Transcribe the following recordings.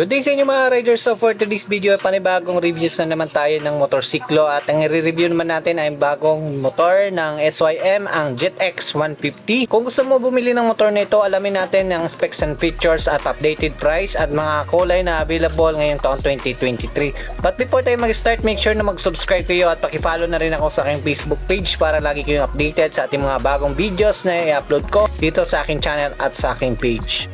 Good day sa inyo mga riders. So for today's video, panibagong reviews na naman tayo ng motorsiklo at ang i-review naman natin ay bagong motor ng SYM, ang JetX 150. Kung gusto mo bumili ng motor na ito, alamin natin ang specs and features at updated price at mga kulay na available ngayong taon 2023. But before tayo mag-start, make sure na mag-subscribe kayo at paki-follow na rin ako sa aking Facebook page para lagi kayong updated sa ating mga bagong videos na i-upload ko dito sa aking channel at sa aking page.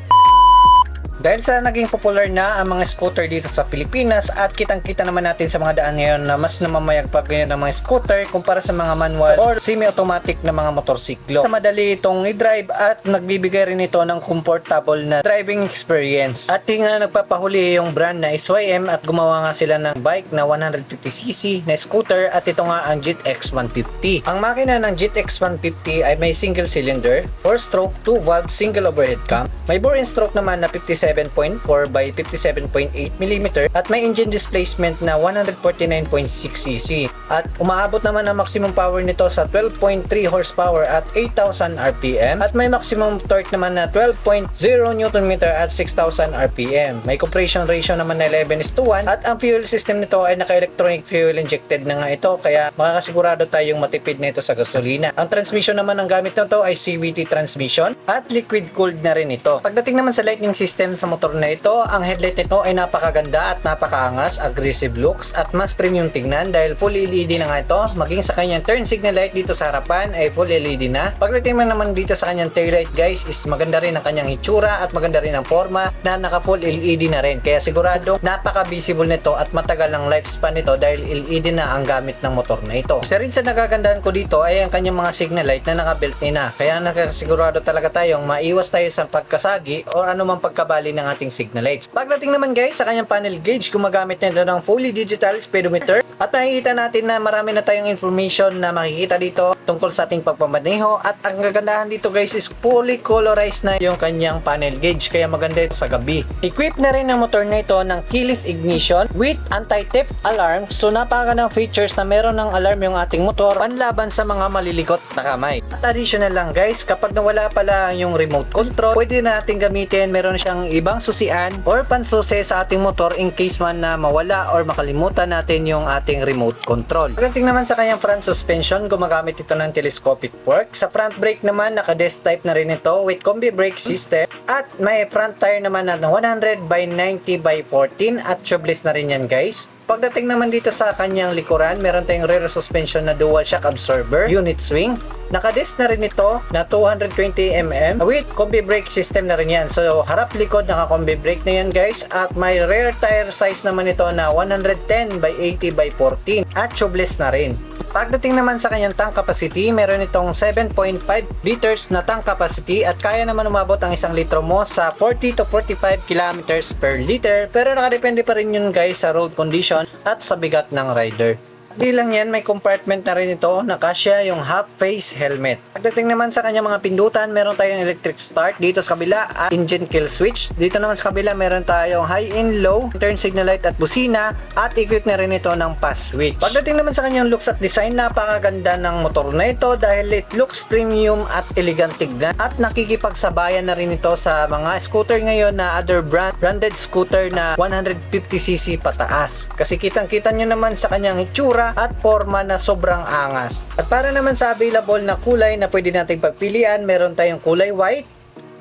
Dahil sa naging popular na ang mga scooter dito sa Pilipinas at kitang-kita naman natin sa mga daan ngayon na mas namamayagpag ngayon ng mga scooter kumpara sa mga manual or semi-automatic na mga motorsiklo. Sa madali itong i-drive at nagbibigay rin ito ng comfortable na driving experience. At yung nga nagpapahuli yung brand na SYM at gumawa nga sila ng bike na 150cc na scooter at ito nga ang JetX 150. Ang makina ng JetX 150 ay may single cylinder, 4-stroke, 2-valve, single overhead cam. May bore and stroke naman na 57.4 by 57.8 mm at may engine displacement na 149.6cc. At umaabot naman ang maximum power nito sa 12.3 horsepower at 8,000 RPM at may maximum torque naman na 12.0 Nm at 6,000 RPM. May compression ratio naman na 11 is to 1 at ang fuel system nito ay naka-electronic fuel injected na nga ito kaya makakasigurado tayong matipid nito sa gasolina. Ang transmission naman ng gamit nito ay CVT transmission at liquid cooled na rin ito. Pagdating naman sa lightning system sa motor na ito, ang headlight nito ay napakaganda at napakaangas, aggressive looks at mas premium tignan dahil full LED na nga ito. Maging sa kanyang turn signal light dito sa harapan ay full LED na. Pagdating naman dito sa kanyang taillight guys is maganda rin ang kanyang itsura at maganda rin ang forma na naka full LED na rin. Kaya sigurado napaka-visible nito at matagal ang lifespan nito dahil LED na ang gamit ng motor na ito. Isa rin sa nagagandahan ko dito ay ang kanyang mga signal light na naka-built in na. Kaya nakasigurado talaga tayong maiwas tayo sa pagkasagi o anumang pagkabali ng ating signal lights. Pagdating naman guys sa kanyang panel gauge, gumagamit nito ng fully digital speedometer at makikita natin na marami na tayong information na makikita dito tungkol sa ating pagpamaneho at ang kagandahan dito guys is fully colorized na yung kanyang panel gauge kaya maganda ito sa gabi. Equipped na rin ang motor na ito ng keyless ignition with anti-theft alarm so napakagandang features na meron ng alarm yung ating motor panlaban sa mga malilikot na kamay. At additional lang guys, kapag nawala pala yung remote control, pwede na natin gamitin meron siyang ibang susian or pansusi sa ating motor in case man na mawala or makalimutan natin yung ating remote control. Pagdating naman sa kanyang front suspension, gumagamit ito ng telescopic fork. Sa front brake naman, naka-disc type na rin ito with combi brake system at may front tire naman na 100 by 90 by 14 at tubeless na rin yan guys. Pagdating naman dito sa kanyang likuran, meron tayong rear suspension na dual shock absorber, unit swing, Nakadis na rin ito na 220mm with combi brake system na rin yan. So harap likod naka combi brake na yan guys at may rear tire size naman ito na 110 by 80 by 14 at tubeless na rin. Pagdating naman sa kanyang tank capacity, meron itong 7.5 liters na tank capacity at kaya naman umabot ang isang litro mo sa 40 to 45 kilometers per liter pero nakadepende pa rin yun guys sa road condition at sa bigat ng rider. Di lang yan, may compartment na rin ito na kasya yung half-face helmet. Pagdating naman sa kanyang mga pindutan, meron tayong electric start dito sa kabila at engine kill switch. Dito naman sa kabila, meron tayong high and low, turn signal light at busina at equipped na rin ito ng pass switch. Pagdating naman sa kanyang looks at design, napakaganda ng motor na ito dahil it looks premium at elegant tignan at nakikipagsabayan na rin ito sa mga scooter ngayon na other brand branded scooter na 150cc pataas. Kasi kitang-kita nyo naman sa kanyang itsura at forma na sobrang angas. At para naman sa available na kulay na pwede nating pagpilian, meron tayong kulay white,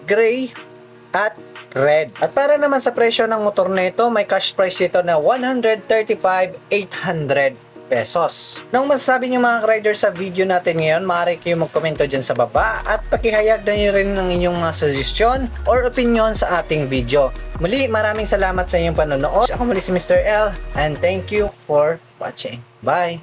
gray, at red. At para naman sa presyo ng motor na ito, may cash price ito na 135,800 pesos. Nung masasabi niyo mga rider sa video natin ngayon, maaari kayo magkomento dyan sa baba at pakihayag na niyo rin ng inyong mga suggestion or opinion sa ating video. Muli, maraming salamat sa inyong panonood. Ako muli si Mr. L and thank you for watching. Bye!